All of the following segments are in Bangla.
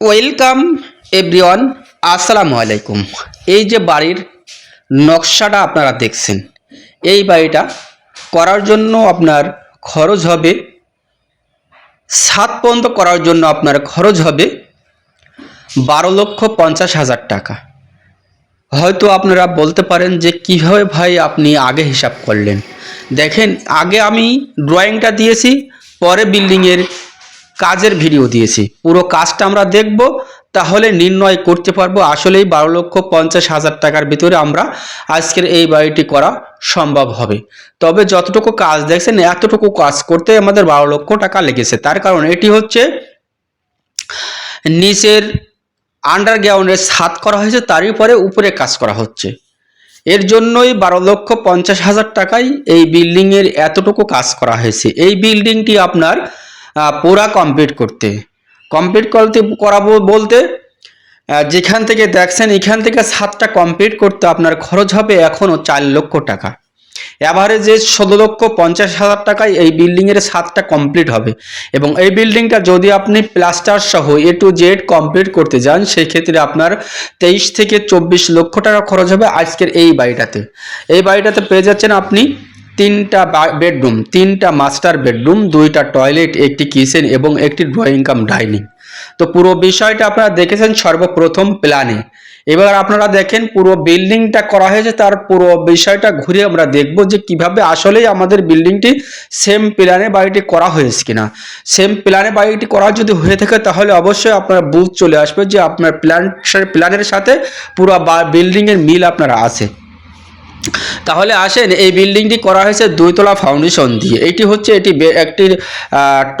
ওয়েলকাম এভরিওয়ান আসসালামু আলাইকুম এই যে বাড়ির নকশাটা আপনারা দেখছেন, এই বাড়িটা করার জন্য আপনার খরচ হবে, সাত পর্যন্ত করার জন্য আপনার খরচ হবে বারো লক্ষ পঞ্চাশ হাজার টাকা। হয়তো আপনারা বলতে পারেন যে কীভাবে ভাই আপনি আগে হিসাব করলেন। দেখেন, আগে আমি ড্রয়িংটা দিয়েছি, পরে বিল্ডিংয়ের কাজের ভিডিও দিয়েছি। পুরো কাজটা আমরা দেখব, তাহলে নির্ণয় করতে পারব। আসলেই বারো লক্ষ পঞ্চাশ হাজার টাকার ভিতরে আমরা আজকের এই বাড়িটি করা সম্ভব হবে। তবে যতটুকু কাজ দেখছেন, এতটুকু কাজ করতে আমাদের বারো লক্ষ টাকা লেগেছে। তার কারণ এটি হচ্ছে নিচের আন্ডারগ্রাউন্ডের ছাদ করা হয়েছে, তারই পরে উপরে কাজ করা হচ্ছে। এর জন্যই বারো লক্ষ পঞ্চাশ হাজার টাকায় এই বিল্ডিংয়ের এতটুকু কাজ করা হয়েছে। এই বিল্ডিংটি আপনার পুরা কমপ্লিট করতে। কমপ্লিট করতে করাবো বলতে যেখান থেকে দেখছেন, এখান থেকে ছাদটা কমপ্লিট করতে আপনার খরচ হবে এখনও চার লক্ষ টাকা। অ্যাভারেজে ষোলো লক্ষ পঞ্চাশ হাজার টাকায় এই বিল্ডিংয়ের ছাদটা কমপ্লিট হবে। এবং এই বিল্ডিংটা যদি আপনি প্লাস্টার সহ এ টু জেড কমপ্লিট করতে যান সেই ক্ষেত্রে আপনার তেইশ থেকে চব্বিশ লক্ষ টাকা খরচ হবে আজকের এই বাড়িটাতে। এই বাড়িটাতে পেয়ে যাচ্ছেন আপনি তিনটা বেডরুম, তিনটা মাস্টার বেডরুম, দুইটা টয়লেট, একটি কিচেন এবং একটি ড্রয়িং কাম, ডাইনিং। তো পুরো বিষয়টা আপনারা দেখেছেন সর্বপ্রথম প্ল্যানে। এবার আপনারা দেখেন পুরো বিল্ডিংটা করা হয়েছে, তার পুরো বিষয়টা ঘুরে আমরা দেখব যে কীভাবে আসলেই আমাদের বিল্ডিংটি সেম প্ল্যানে বাড়িটি করা হয়েছে কিনা। সেম প্ল্যানে বাড়িটি করা যদি হয়ে থাকে তাহলে অবশ্যই আপনার বুথ চলে আসবে যে আপনার প্ল্যান প্ল্যানের সাথে পুরো বিল্ডিংয়ের মিল আপনারা আছে। তাহলে আসেন, এই বিল্ডিংটি করা হয়েছে দুইতলা ফাউন্ডেশন দিয়ে। এটি হচ্ছে এটি একটি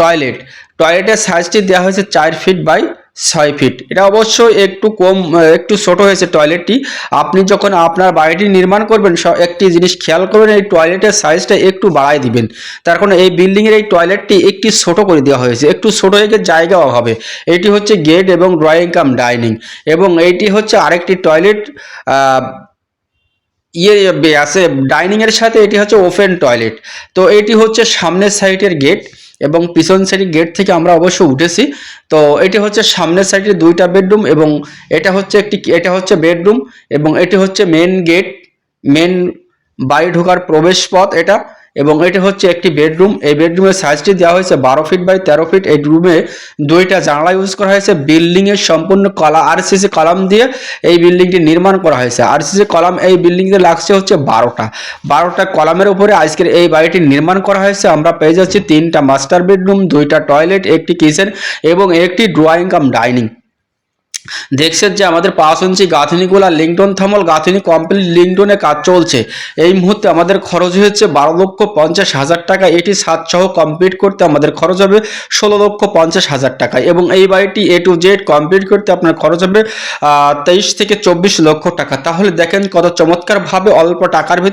টয়লেট। টয়লেটের সাইজটি দেওয়া হয়েছে চার ফিট বাই ছয় ফিট। এটা অবশ্যই একটু কম একটু ছোট হয়েছে টয়লেটটি। আপনি যখন আপনার বাড়িটি নির্মাণ করবেন একটি জিনিস খেয়াল করবেন, এই টয়লেটের সাইজটা একটু বাড়াই দিবেন। তার কারণে এই বিল্ডিংয়ের এই টয়লেটটি একটি ছোট করে দেওয়া হয়েছে। একটু ছোট হয়ে জায়গা অভাবে। এটি হচ্ছে গেট এবং ড্রয়িং কাম, ডাইনিং। এবং এইটি হচ্ছে আরেকটি টয়লেট ইয়ে বে- আছে ডাইনিংয়ের সাথে এটি হচ্ছে ওপেন টয়লেট তো এটি হচ্ছে সামনের সাইডের গেট এবং পিছন সাইডের গেট থেকে আমরা অবশ্য উঠেছি। তো এটি হচ্ছে সামনের সাইডের দুইটা বেডরুম এবং এটা হচ্ছে একটি, এটা হচ্ছে বেডরুম এবং এটি হচ্ছে মেন গেট মেন বাড়ি ঢোকার প্রবেশ পথ এটা। এবং এটি হচ্ছে একটি বেডরুম। এই বেডরুমের সাইজটি দেওয়া হয়েছে বারো ফিট বাই তেরো ফিট। এই রুমে দুইটা জানালা ইউজ করা হয়েছে। বিল্ডিং এর সম্পূর্ণ কলা আরসিসি কলাম দিয়ে এই বিল্ডিংটি নির্মাণ করা হয়েছে। আরসিসি কলাম এই বিল্ডিংতে লাগছে হচ্ছে বারোটা। বারোটা কলামের উপরে আজকের এই বাড়িটি নির্মাণ করা হয়েছে। আমরা পেয়ে যাচ্ছি তিনটা মাস্টার বেডরুম, দুইটা টয়লেট, একটি কিচেন এবং একটি ড্রয়িং কাম ডাইনিং। দেখছেন যে আমাদের পাঁচ ইঞ্চি গাঁথনিগুলা লিঙ্কটন থামল গাঁথনি কমপ্লিট লিঙ্কটনে কাজ চলছে। এই মুহূর্তে আমাদের খরচ হয়েছে বারো লক্ষ পঞ্চাশ হাজার টাকা। এটি সাত সহ কমপ্লিট করতে আমাদের খরচ হবে ষোলো লক্ষ পঞ্চাশ হাজার টাকা এবং এই বাড়িটি এ টু জেড কমপ্লিট করতে আপনার খরচ হবে তেইশ থেকে চব্বিশ লক্ষ টাকা। তাহলে দেখেন কত চমৎকারভাবে অল্প টাকার ভিতরে